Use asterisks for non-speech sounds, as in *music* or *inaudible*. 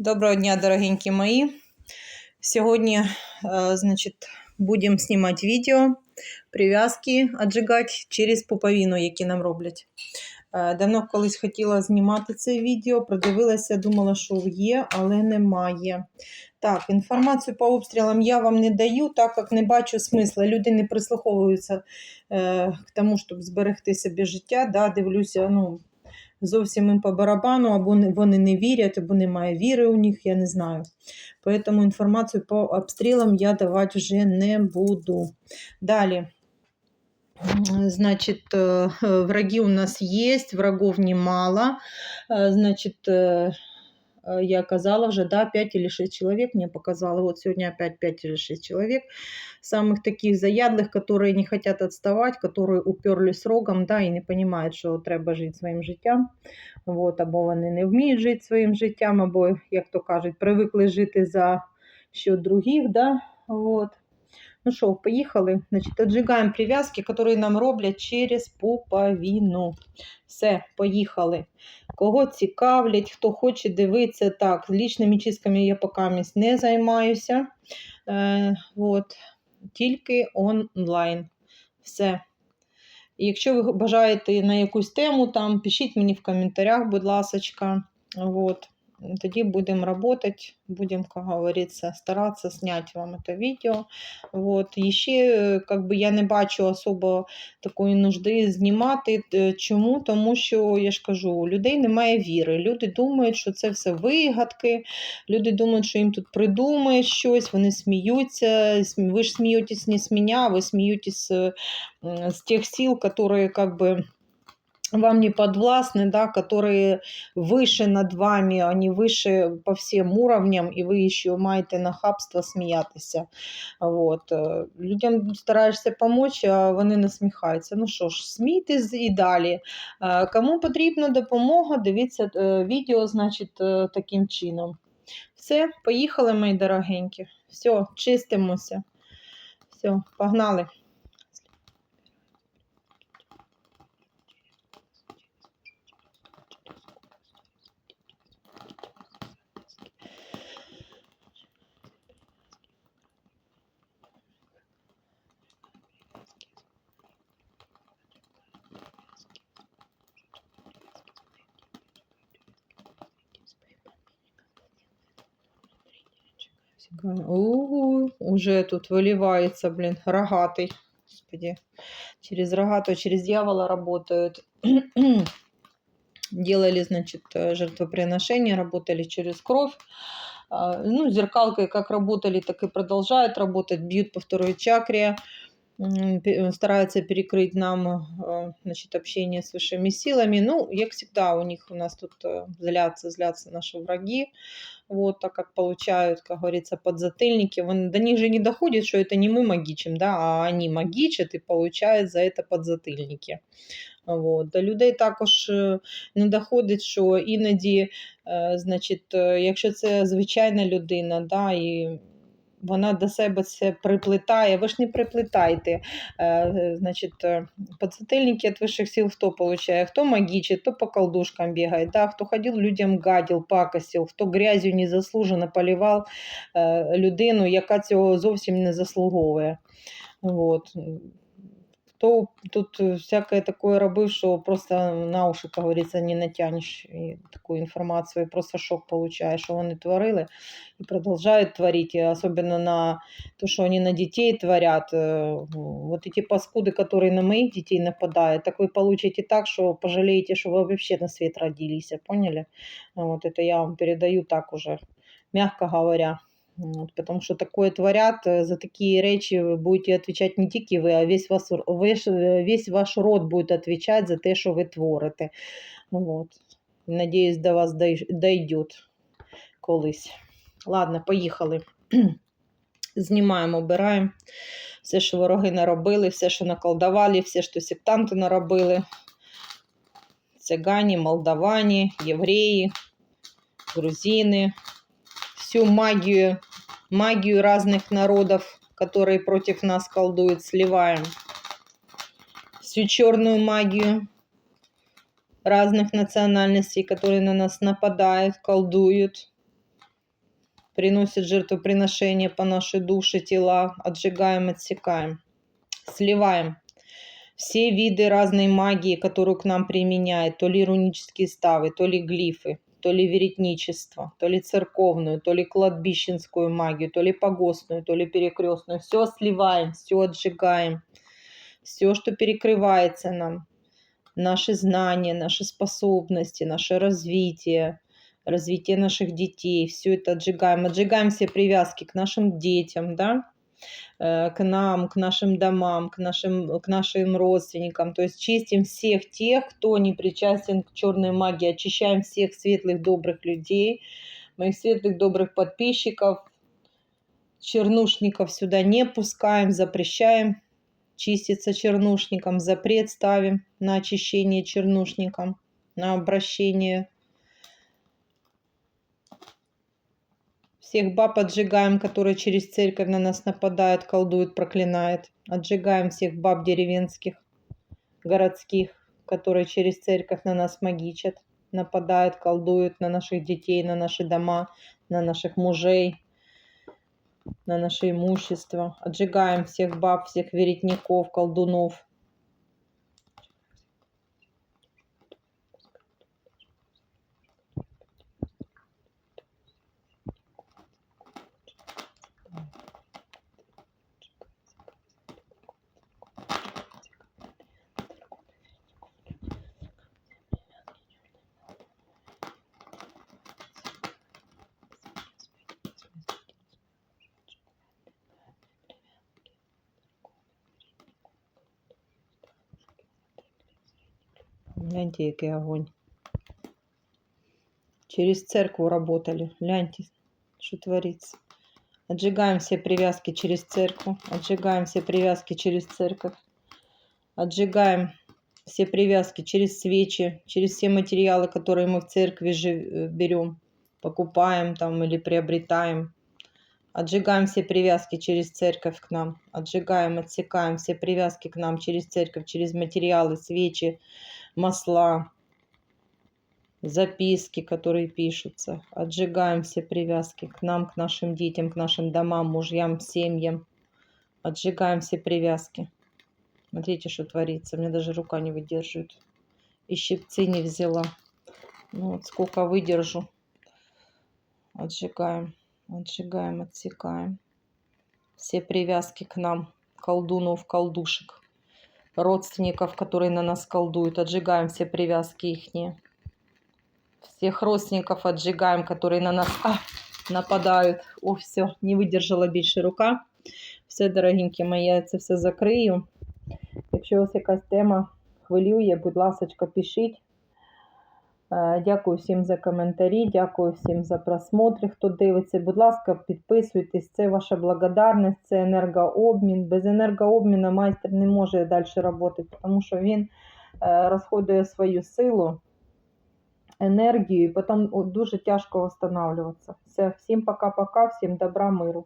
Доброго дня, дорогенькі мої. Сьогодні, е, значить, будемо знімати відео прив'язки отжигати через пуповину, які нам роблять. Е, Давно колись хотіла знімати це відео, продивилася, думала, що є, але немає. Так, інформацію по обстрілам я вам не даю, так як не бачу смисла. Люди не прислуховуються е, к тому, щоб зберегти собі життя. Да, дивлюся, ну, зовсім їм по барабану, або не- вони не вірять, або немає віри у них, я не знаю. Поэтому інформацію по обстрілам я давати вже не буду. Далі. М, Значит, э, э, враги у нас есть, врагов немало. Э, Значит, э, э, я казала уже, да, 5 или 6 человек мне показала. Вот сегодня опять 5 или 6 человек. Самых таких заядлых, которые не хотят отставать, которые уперлись рогом, да, і не понимають, що треба жити своїм життям. Вот, або вони не вміють жити своїм життям, або, як то кажуть, привикли жити за счет других, да, вот. Ну що, поїхали. Значить, отжигаємо прив'язки, які нам роблять через пуповину. Все, поїхали. Кого цікавлять, хто хоче дивитися, так, лічними чистками я поки не займаюся. Е, от, тільки онлайн. Все. Якщо ви бажаєте на якусь тему, там пишіть мені в коментарях, будь ласка. Вот. Тоді будемо працювати, будемо, як говориться, старатися зняти вам це відео. Вот. Ще е, как би, я не бачу особо такої нужди знімати. Е, Чому? Тому що, я ж кажу, у людей немає віри. Люди думають, що це все вигадки, люди думають, що їм тут придумають щось, вони сміються. Ви ж смієтесь не з мене, ви смієтесь е, м, с тех сил, которые как бы вам не подвластны, да, которые выше над вами, они выше по всем уровням, и ви ще маєте нахабство сміятися. Вот. е, Людям стараєшся допомогти, а вони насміхаються. Ну що ж, смійтесь і далі. Е, Кому потрібна допомога, дивіться е, відео, значить, е, таким чином. Все, поїхали, мої дорогенькі. Все, чистимося. Все, погнали. У, уже тут выливается, блин, рогатый. Господи, через рогатого, через дьявола работают. *clears throat* Делали, значит, э, жертвоприношения, работали через кровь. А, Ну, зеркалкой как работали, так и продолжают работать. Бьют по второй чакре. м, пе- Стараются перекрыть нам э, значит, общение с высшими силами. Ну, як всегда, у них у нас тут э, злятся, злятся наши враги. Вот, так как получают, как говорится, подзатыльники. Вон, до них же не доходит, что это не мы магичим, да, а они магичат и получают за это подзатыльники. Вот. До людей також е, не доходить, що іноді, е, значить, е, якщо це звичайна людина, да, і вона до себе це приплетає, ви ж не приплетайте. Е, е, значить, подзательники від вищих сил хто получає? Хто магічить, хто по колдушкам бігає, да? хто ходив людям гадів, пакостів, хто грязю незаслужено поливав е, людину, яка цього зовсім не заслуговує. Вот. Хто тут е, всяке таке робив, що просто на уші, як говориться, не натягнеш і таку інформацію, і просто шок получаєш, що вони творили і продовжують творити, і особливо на то, що вони на дітей творять. е, Вот эти паскуды, которые на моих детей нападают, так вы получите так, что пожалеете, что вы вообще на свет родились, поняли? Вот это я вам передаю так уже, мягко говоря. Вот, потому что такое творят, э, за такие речи вы будете отвечать не тільки ви, а весь, вас, весь, э, весь ваш род буде отвечать за те, що ви творите. Вот. Надіюсь, до вас дой- дойдет колись. Ладно, поїхали. *clears throat* Знімаємо, обираємо все, що вороги наробили, все, що наколдували, все, що сектанти наробили. Цыгане, молдаване, євреї, грузины, всю магию, Магию разных народов, которые против нас колдуют, сливаем. Всю черную магию разных национальностей, которые на нас нападают, колдуют. приносит жертвоприношение по нашей душе, тела, отжигаем, отсекаем, сливаем все виды разной магии, которую к нам применяет, то ли рунические ставы, то ли глифы, то ли веретничество, то ли церковную, то ли кладбищенскую магию, то ли погостную, то ли перекрестную. Все сливаем, все отжигаем, все, что перекрывается нам, наши знания, наши способности, наше развитие, развитие наших детей, все это отжигаем. Отжигаем все привязки к нашим детям, да, к нам, к нашим домам, к нашим, к нашим родственникам. То есть чистим всех тех, кто не причастен к черной магии, очищаем всех светлых, добрых людей, моих светлых, добрых подписчиков, чернушников сюда не пускаем, запрещаем чиститься чернушником, запрет ставим на очищение чернушником, на обращение Всех баб отжигаем, которые через церковь на нас нападают, колдуют, проклинают. Отжигаем всех баб деревенских, городских, которые через церковь на нас магичат, нападают, колдуют на наших детей, на наши дома, на наших мужей, на наше имущество. Отжигаем всех баб, всех веретников, колдунов, Гляньте, який огонь. Через церкву работали. Гляньте, что творится. Отжигаем все привязки через церковь. Отжигаем все привязки через церковь. Отжигаем все привязки через свечи, через все материалы, которые мы в церкви же берем, покупаем там или приобретаем. Отжигаем все привязки через церковь к нам. Отжигаем, отсекаем все привязки к нам через церковь, через материалы, свечи, масла, записки, которые пишутся. Отжигаем все привязки к нам, к нашим детям, к нашим домам, мужьям, семьям. Отжигаем все привязки. Смотрите, что творится. Мне даже рука не выдерживает. И щипцы не взяла. Ну вот сколько выдержу. Отжигаем. Отжигаем, отсекаем. Все привязки к нам, колдунов, колдушек, родственников, которые на нас колдуют. Отжигаем все привязки их. Всех родственников отжигаем, которые на нас а, нападают. О, все, не выдержала більше рука. Все, дорогенькі мої, я це все закрию. Якщо у вас якась тема хвилює, будь ласка, пишіть. Е, дякую всім за коментарі, дякую всім за просмотри, хто дивиться. Будь ласка, підписуйтесь, це ваша благодарність, це енергообмін. Без енергообміну майстер не може далі працювати, тому що він е, розходує свою силу, енергію, і потім дуже тяжко встановлюватися. Все, всім пока-пока, всім добра, миру.